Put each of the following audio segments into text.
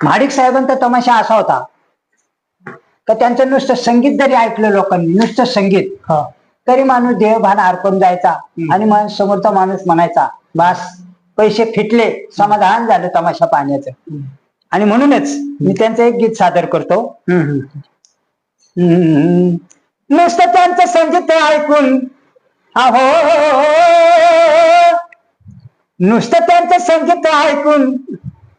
महाडिक साहेबांचा तमाशा असा होता का त्यांचं नुसतं संगीत जरी ऐकलं लोकांनी नुसतं संगीत तरी माणूस देहभान अर्पण जायचा. आणि मग समोरचा माणूस म्हणायचा बस पैसे फिटले समाधान झालं तमाशा पाहण्याचं. आणि म्हणूनच मी त्यांचं एक गीत सादर करतो. नुसतं त्यांचं संगीत ऐकून अहो नुसतं त्यांचं संगीत ऐकून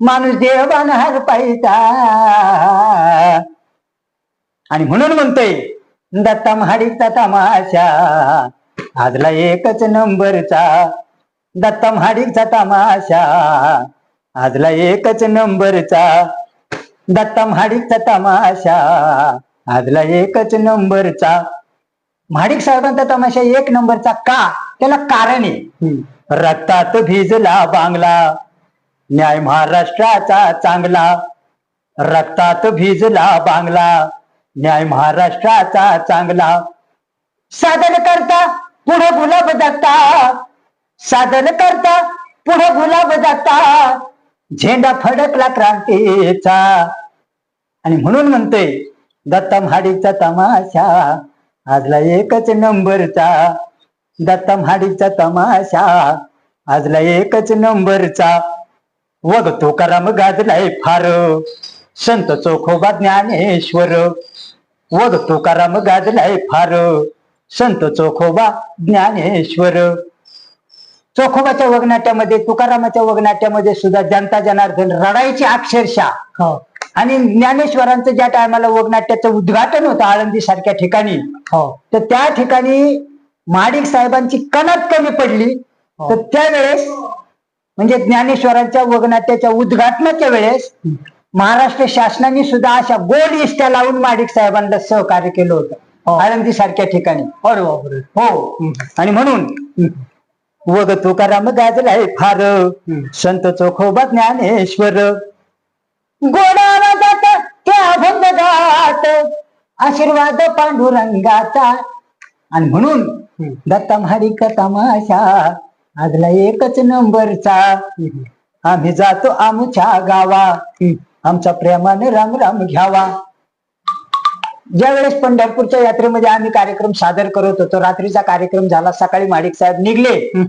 माणूस देवान हर पाहिजा आणि म्हणून म्हणतोय दत्ता महाडीचा तमाशा. आजला एकच नंबरचा दत्ता महाडीचा तमाशा. आजला एकच नंबरचा दत्ता महाडिकचा तमाशा. आजला एकच नंबरचा. महाडिक साहेबांचा तमाशा एक नंबरचा का? त्याला कारण आहे. रक्तात भिजला बांगला. न्याय महाराष्ट्राचा चांगला. रक्तात भिजला बांगला. न्याय महाराष्ट्राचा चांगला. सादर करता पुढे गुलाब जाता सादर करता पुढे गुलाब जाता झेंडा फडकला क्रांतीचा. आणि म्हणून म्हणते दत्ता महाडीचा तमाशा. आजला एकच नंबरचा. दत्ता महाडीचा तमाशा. आजला एकच नंबरचा. वग तुकाराम गाजलाय फार. संत चोखोबा ज्ञानेश्वर. वग तुकाराम गाजलाय फार. संत चोखोबा ज्ञानेश्वर. चोखोबाच्या वगनाट्यामध्ये तुकारामाच्या वगनाट्यामध्ये सुद्धा जनता जनार्दन रडायची अक्षरशः. हो. आणि ज्ञानेश्वरांचं ज्या टायमाला वगनाट्याचं उद्घाटन होतं आळंदी सारख्या ठिकाणी हो. तर त्या ठिकाणी महाडिक साहेबांची कणात कमी पडली. तर त्यावेळेस म्हणजे ज्ञानेश्वरांच्या वगनाट्याच्या उद्घाटनाच्या वेळेस महाराष्ट्र शासनाने सुद्धा अशा गोल इष्ट्या लावून महाडिक साहेबांना सहकार्य केलं हो. होतं आळंदी सारख्या ठिकाणी. हो. आणि म्हणून वग तुकाराम गाजलाय फार. संत चोखोबा ज्ञानेश्वर. जात अभंग गात आशीर्वाद पांडुरंगाचा. आणि म्हणून दत्ता महाडिक तमाशा. आजला एकच नंबरचा. आम्ही जातो आमच्या गावा. आमचा प्रेमाने राम राम घ्यावा. ज्यावेळेस पंढरपूरच्या यात्रेमध्ये आम्ही कार्यक्रम सादर करत होतो रात्रीचा कार्यक्रम झाला सकाळी माडिक साहेब निघले.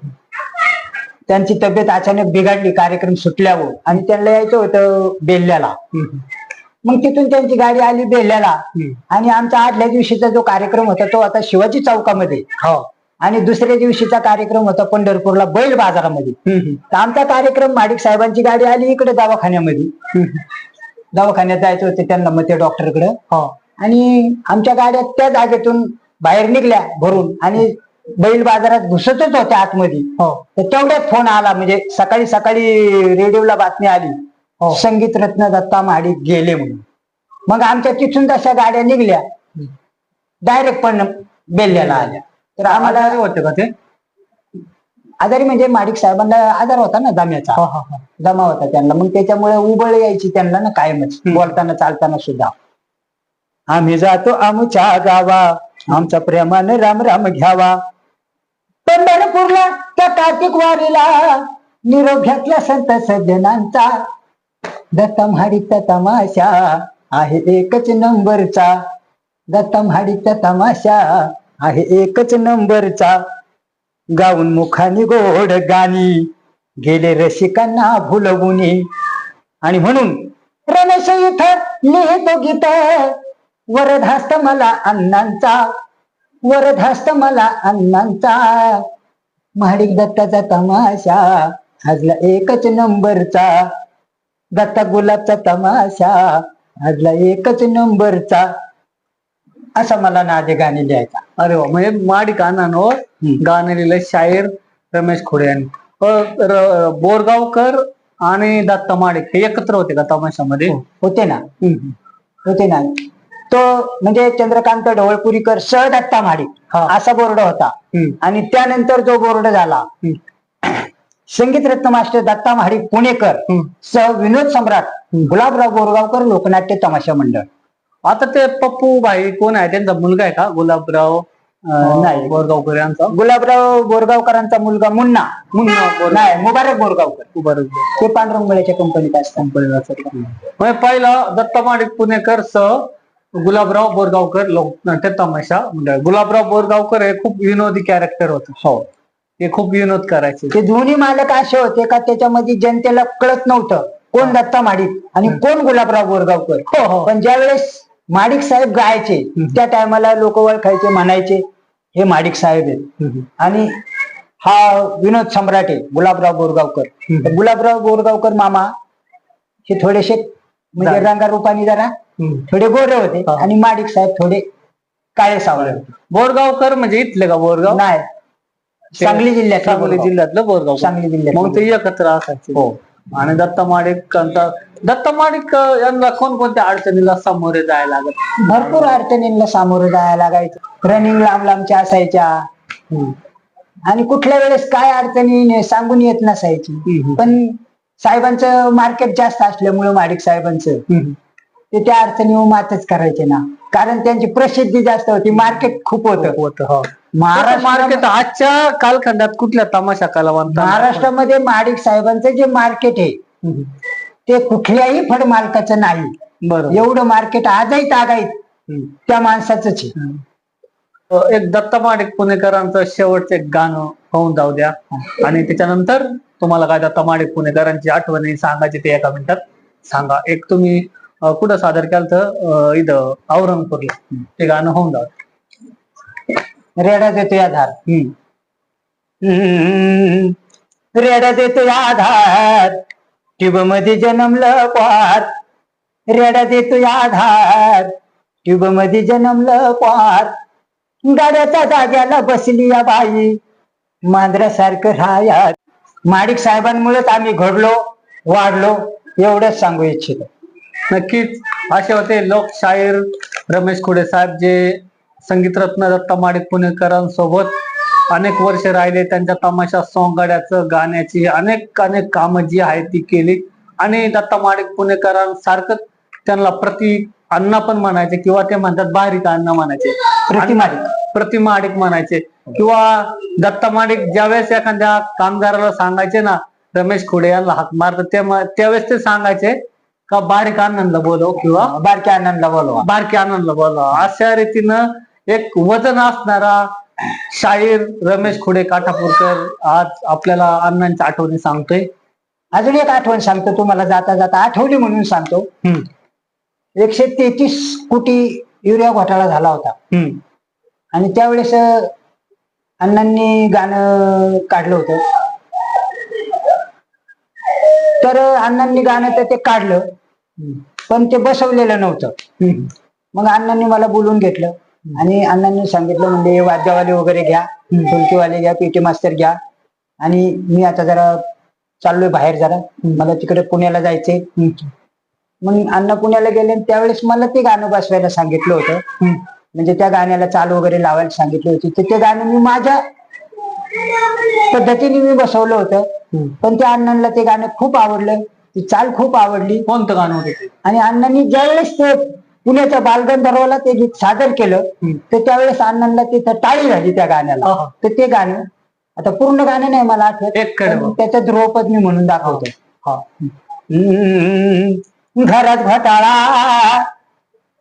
त्यांची तब्येत अचानक बिघडली कार्यक्रम सुटल्यावर. आणि त्यांना यायचं होतं बेल्ल्याला. मग तिथून त्यांची गाडी आली बेल्ल्याला. आणि आमचा आदल्या दिवशीचा जो कार्यक्रम होता तो आता शिवाजी चौकामध्ये. हो. आणि दुसऱ्या दिवशीचा कार्यक्रम होता पंढरपूरला बैल बाजारामध्ये. तर आमचा कार्यक्रम माडिक साहेबांची गाडी आली इकडे दवाखान्यामध्ये. दवाखान्यात जायचं होते त्यांना मग ते डॉक्टरकडे. हो. आणि आमच्या गाड्या त्या जागेतून बाहेर निघल्या भरून. आणि बैल बाजारात घुसतच होत्या आतमध्ये. हो. तर तेवढ्यात फोन आला. म्हणजे सकाळी सकाळी रेडिओला बातमी आली. हो. संगीत रत्न दत्ता महाडिक गेले म्हणून. मग आमच्या तिथून तशा गाड्या निघल्या. डायरेक्ट पण बेल्ल्याला आल्या. तर आम्हाला आजारी होते का ते? आजारी म्हणजे माडिक साहेबांना आजार होता ना दम्याचा हो, हो, हो. दमा होता त्यांना. मग त्याच्यामुळे उबळ यायची त्यांना ना कायमच. बोलताना चालताना सुद्धा. आम्ही जातो आमच्या गावा. आमचा प्रेमाने राम राम घ्यावा. पंढरपूरला त्या कार्तिक वारीला निरोप घेतला संत सज्जनांचा. दत्ता महाडीचा तमाशा आहे एकच नंबरचा. दत्ता महाडीचा तमाशा आहे एकच नंबरचा. गाऊन मुखानी गोड गाणी. गेले रसिकांना भुलवून. आणि म्हणून रमेश इथं लिहितो गीत. वरधास्त मला अण्णांचा. वरधास्त मला अण्णांचा. महाडिक दत्ताचा तमाशा. आजला एकच नंबरचा. दत्ता गुलाबचा तमाशा. आजला एकच नंबरचा. असा मला नादे गाणे लिहायचा अरे वा म्हणजे माडी कानांवर गाणं लिहिलं शाहीर रमेश खोडे यांनी. अ, र- बोरगावकर आणि दत्ता माडिक हे एकत्र होते का तमाशामध्ये? होते ना. हम्म. होते ना. तो म्हणजे चंद्रकांत ढवळपुरीकर सह दत्ता महाडिक हा. असा बोर्ड होता. हम्म. आणि त्यानंतर जो बोर्ड झाला संगीत रत्न मास्टर दत्ता महाडिक पुणेकर हम्म. सह विनोद सम्राट गुलाबराव बोरगावकर लोकनाट्य तमाशा मंडळ. आता ते पप्पू भाई कोण आहे? त्यांचा मुलगा आहे का? गुलाबराव अं, नाही बोरगावकर यांचा. गुलाबराव बोरगावकरांचा मुलगा मुन्ना. मुन्ना नाही मुबारक बोरगावकर बरं ते पांडुरंगळ्याच्या कंपनीत असतात म्हणजे पहिला दत्ता माडिक पुणेकर सह गुलाबराव बोरगावकर लोकनाट्य तमाशा मंडळ गुलाबराव बोरगावकर हे खूप विनोदी कॅरेक्टर होत. हो. ते खूप विनोद करायचे. ते दोन्ही मालक असे होते का त्याच्यामध्ये जनतेला कळत नव्हतं कोण दत्ता माडिक आणि कोण गुलाबराव बोरगावकर हो हो. पण ज्यावेळेस माडिक साहेब गायचे. त्या टायमाला लोक ओळखायचे म्हणायचे हे माडिक साहेब आहेत. आणि हा विनोद सम्राट आहे गुलाबराव बोरगावकर. गुलाबराव बोरगावकर मामा हे थोडेसे म्हणजे. रंगारूपाने जरा. थोडे गोरे होते. आणि माडिक साहेब थोडे काळे सावळे होते. बोरगावकर म्हणजे इथले का बोरगाव? नाही. सांगली जिल्ह्यात सांगली जिल्ह्यातलं बोरगाव. सांगली जिल्ह्यात मग ते एकत्र असायचे. हो. आणि दत्ता माडिक यांचा दत्ता माडिक यांना कोणकोणत्या अडचणीला सामोरे जायला लागत भरपूर अडचणींना सामोरं जायला लागायचं रनिंग लांब लांबच्या असायच्या. आणि कुठल्या वेळेस काय अडचणी सांगून येत नसायची. पण साहेबांचं मार्केट जास्त असल्यामुळे माडिक साहेबांचं. ते त्या अडचणीवर मातच करायचे ना कारण त्यांची प्रसिद्धी जास्त होती मार्केट खूप होतं होतं, हो. महाराष्ट्र मार्केट आजच्या कालखंडात कुठल्या तमाशा कलावंत महाराष्ट्रामध्ये माडिक साहेबांचं जे मार्केट आहे ते कुठल्याही फड मालकाचं नाही. बरोबर. एवढं मार्केट आजही तागायत. त्या माणसाचंच आहे. एक दत्ता माडिक पुणेकरांचं शेवटचं एक गाणं होऊन जाऊ द्या. आणि त्याच्यानंतर तुम्हाला काय दत्ता माडिक पुणेकरांची आठवणी सांगायची ते एका मिनिटात. सांगा. एक तुम्ही कुठं सादर केलं तर इथं औरंगपूरला. ते गाणं होऊन जाऊ रेडा देतो आधार. हम्म. रेडा देतो आधार. ट्यूबमध्ये जन्मलं पार रेडा देतो आधार. ट्यूबमध्ये जन्मलं पार गाड्याच्या जाग्याला बसली या बाई. मांजरासारखं राया माडिक साहेबांमुळेच आम्ही घडलो वाढलो एवढंच सांगू इच्छितो. नक्कीच. असे होते लोकशाहीर रमेश खुडे साहेब जे संगीतरत्न दत्ता माडिक पुणेकरांसोबत अनेक वर्ष राहिले. त्यांच्या तमाशा सोंगाड्याचं गाण्याची अनेक अनेक कामं जी आहेत ती केली. आणि दत्ता माडिक पुणेकरांसारखं त्यांना प्रति अण्णा पण म्हणायचे किंवा ते म्हणतात बारीक अण्णा म्हणायचे. प्रतिमाडिक. प्रतिमा अडिक म्हणायचे. किंवा दत्ता माडिक ज्यावेळेस एखाद्या कामगाराला सांगायचे ना रमेश खुडे यांना हाक तेव्हा त्यावेळेस ते सांगायचे का बारीक आनंदला बोलव किंवा बारक्या आनंदला बोलवा. बारकी आनंदला बोलव. अशा रीतीनं एक वजन असणारा शाहीर रमेश खुडे काठापूरकर आज आपल्याला अण्णांच्या आठवणी सांगतोय. अजून एक आठवण सांगतो तुम्हाला जाता जाता आठवली म्हणून सांगतो. हम्म, एकशे तेहतीस कोटी युरिया घोटाळा झाला होता. हम्म, आणि त्यावेळेस अण्णांनी गाणं काढलं होतं. तर अण्णांनी गाणं तर ते काढलं. पण ते बसवलेलं नव्हतं. मग अण्णांनी मला बोलून घेतलं. आणि अण्णांनी सांगितलं म्हणजे वाद्यवाले वगैरे घ्या ढोलकीवाले घ्या पेटी मास्तर घ्या. आणि मी आता जरा चाललोय बाहेर जरा. मला तिकडे पुण्याला जायचंय. मग अण्णा पुण्याला गेले आणि त्यावेळेस मला ते गाणं बसवायला सांगितलं होतं. म्हणजे त्या गाण्याला चाल वगैरे लावायला सांगितली होती. तर ते गाणं मी माझ्या पद्धतीने मी बसवलं होतं. पण त्या अण्णांना ते गाणं खूप आवडलं. ती चाल खूप आवडली. कोणतं गाणं होतं ते? आणि अण्णांनी ज्यावेळेस ते पुण्याच्या बालगंधर्वाला ते गीत सादर केलं. तर त्यावेळेस अण्णांना तिथं टाळी झाली त्या गाण्याला हा, हा. तर ते गाणं आता पूर्ण गाणं नाही मला आठवत एक कडवं. पण त्याचं ध्रुवपद मी म्हणून दाखवतो हा. हम्म, घरात घोटाळा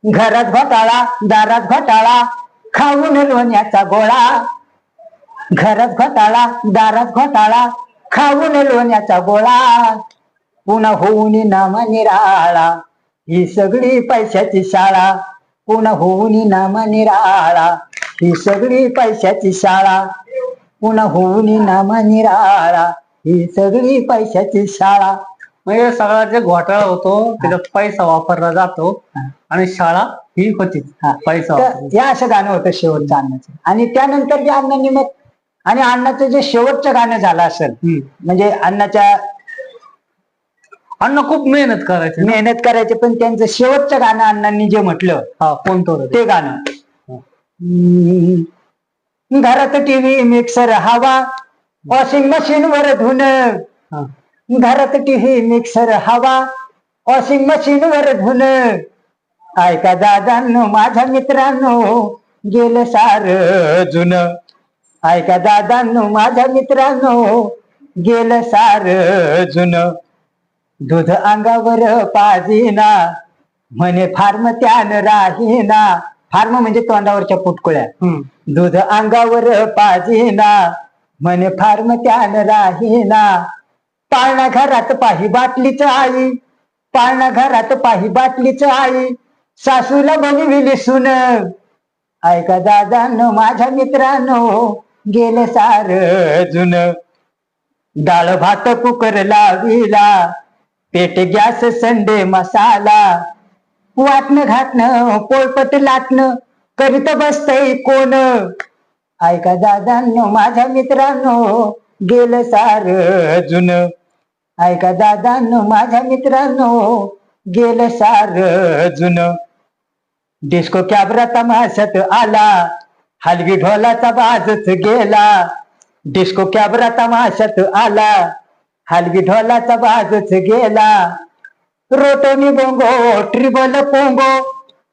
घरात घोटाळा दारात घोटाळा खाऊन लोण्याचा गोळा घरात घोटाळा दारात घोटाळा खाऊन लोण्याचा गोळा पुन्हा होऊन नामा निराळा ही सगळी पैशाची शाळा. पुन्हा होऊन नामा निराळा. ही सगळी पैशाची शाळा. पुन्हा होऊन नामा निराळा. ही सगळी पैशाची शाळा. म्हणजे सगळा जे घोटाळा होतो त्याच्यात पैसा वापरला जातो आणि शाळा ही होती. पैसा तर. या असं गाणं होतं शेवटचं अण्णाचं आणि त्यानंतर जे अण्णांनी मग आणि अण्णाचं जे शेवटचं गाणं झालं असेल हम्म. म्हणजे अण्णाच्या अण्णा खूप मेहनत करायचे ना. मेहनत करायचे पण त्यांचं शेवटचं गाणं अण्णांनी जे म्हटलं हा कोणतं होतं ते? ते गाणं हम्म. घरात टीव्ही मिक्सर हवा वॉशिंग मशीन वर धुन हा. घरात टीव्ही मिक्सर हवा वॉशिंग मशीन वर धुन ऐका दादांनो माझ्या मित्रांनो गेलं सार जुन ऐका दादांनो माझ्या मित्रांनो गेलं सार जुन दूध अंगावर पाजीना. म्हणे फार्म त्यान राहीना. फार्म म्हणजे तोंडावरच्या पुटकुळ्या. हम्म. दूध अंगावर पाजीना. म्हणे फार्म त्यान राहीना. पाळणा घरात पाही बाटलीच आई. पाळणा घरात पाही बाटलीच आई. सासूला बनविली सुन. ऐका दादांनो माझ्या मित्रांनो गेले सार जुन. डाळ भात कुकर लाविला. पेट गॅस संडे मसाला. वाटणं घाटणं पोळपट लाटणं करीत बसतय कोण? ऐका दादांनो माझ्या मित्रांनो गेलं सार जुन. ऐका दादांनो माझ्या मित्रांनो गेलं सार जुन. डिस्को कॅबरा तमाशात आला हलवी ढोलाचा बाजच गेला. डिस्को कॅबरा तमाशात आला हलगी ढोलाचा बाजूच गेला. रोटोनी बोंगो ट्रिबल पोंगो.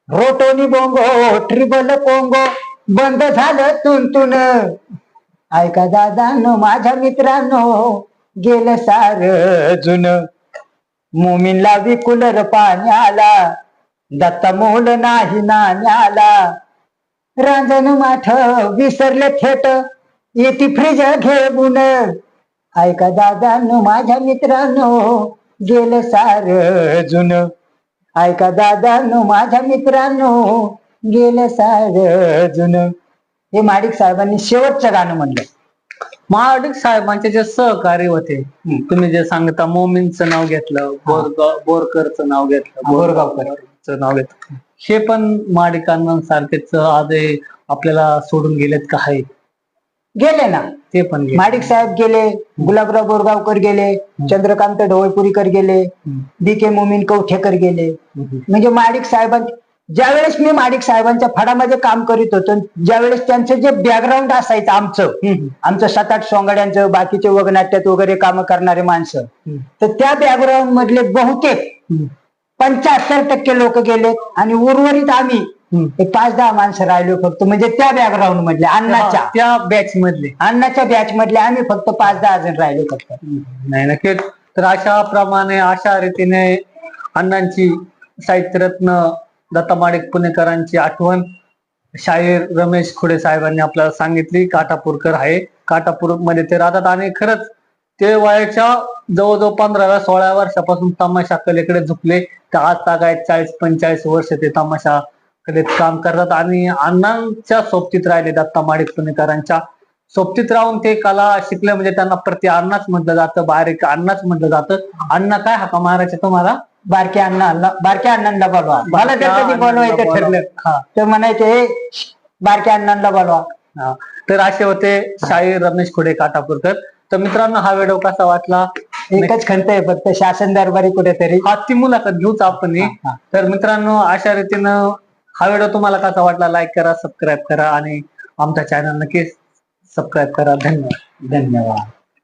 रोटोनी बोंगो ट्रिबल पोंगो. बंद झालं तुंतुन ऐका दादानो माझ्या मित्रांनो गेलं सार जुन. मोमीनला विकुलर पाण्याला. दत्ता मोल नाही नाण्याला. रांजण माठ विसरले थेट. येती फ्रीज घेऊन. ऐका दादांनो माझ्या मित्रांनो गेलं सार जुन. ऐका दादांनो माझ्या मित्रांनो गेलं सार जुन. हे माडिक साहेबांनी शेवटचं गाणं म्हणलं. महाडिक साहेबांचे जे सहकारी होते तुम्ही जे सांगता मोमीनचं नाव घेतलं बोरगाव बोरकरचं नाव घेतलं बोरगावकर. बोरगावकरचं नाव घेतलं. हे पण माडिकांना सारखेच आज आपल्याला सोडून गेलेत का आहे? गेले ना ते पण गेले. माडिक साहेब गेले गुलाबराव बोरगावकर गेले चंद्रकांत ढवळपुरीकर गेले. बी के मोमीन कवठेकर गेले हम्म. म्हणजे माडिक साहेबां ज्यावेळेस मी माडिक साहेबांच्या फडामध्ये काम करीत होतो ज्यावेळेस त्यांचं जे बॅकग्राऊंड असायचं आमचं हम्म. आमचं सात आठ सोंगाड्यांचं बाकीचे वगनाट्यात वगैरे काम करणारे माणसं हम्म. तर त्या बॅकग्राऊंड मधले बहुतेक हम्म. पंच्याहत्तर टक्के लोक गेलेत आणि उर्वरित आम्ही. एक पाच दहा माणसं राहिलो फक्त म्हणजे त्या बॅकग्राऊंड मधले अण्णाच्या त्या बॅच मधले. अण्णाच्या बॅच मधले आम्ही फक्त पाच दहा जण राहिलो फक्त. नाही नक्कीच. तर अशा प्रमाणे अशा रीतीने अण्णांची साहित्यरत्न दत्ता माडिक पुणेकरांची आठवण शाहीर रमेश खुडे साहेबांनी आपल्याला सांगितली. काटापूरकर आहे. काटापूरमध्ये ते राहतात आणि खरंच ते वयाच्या जवळजवळ पंधराव्या सोळाव्या वर्षापासून तमाशा कलेकडे झुकले. तर आज तागायत चाळीस पंचेचाळीस वर्ष ते तमाशा कलेत काम करतात आणि अण्णांच्या सोबतीत राहिले दत्ता माडिक पुणेकरांच्या सोबतीत राहून ते कला शिकले म्हणजे त्यांना प्रति अण्णाच म्हटलं जातं बारीक अण्णाच म्हटलं जातं. अण्णा काय हाका मारायचे तुम्हाला? बारक्या अण्णा बारक्या अण्णांना बोलवा. मला अण्णांना बोलवायचं बोलवा. ठरलं. तर म्हणायचे "ए, बारक्या अण्णांना बोलवा. तर असे होते शाहीर रमेश खुडे काटापूरकर. तर मित्रांनो हा व्हिडिओ कसा वाटला? एकच खंत आहे फक्त शासन दरबारी कुठेतरी. हा ती मुलाखत घेऊच आपण. तर मित्रांनो अशा रीतीनं हा व्हिडिओ तुम्हाला कसा वाटला लाईक करा सबस्क्राईब करा आणि आमच्या चॅनल नक्कीच सबस्क्राईब करा. धन्यवाद. धन्यवाद.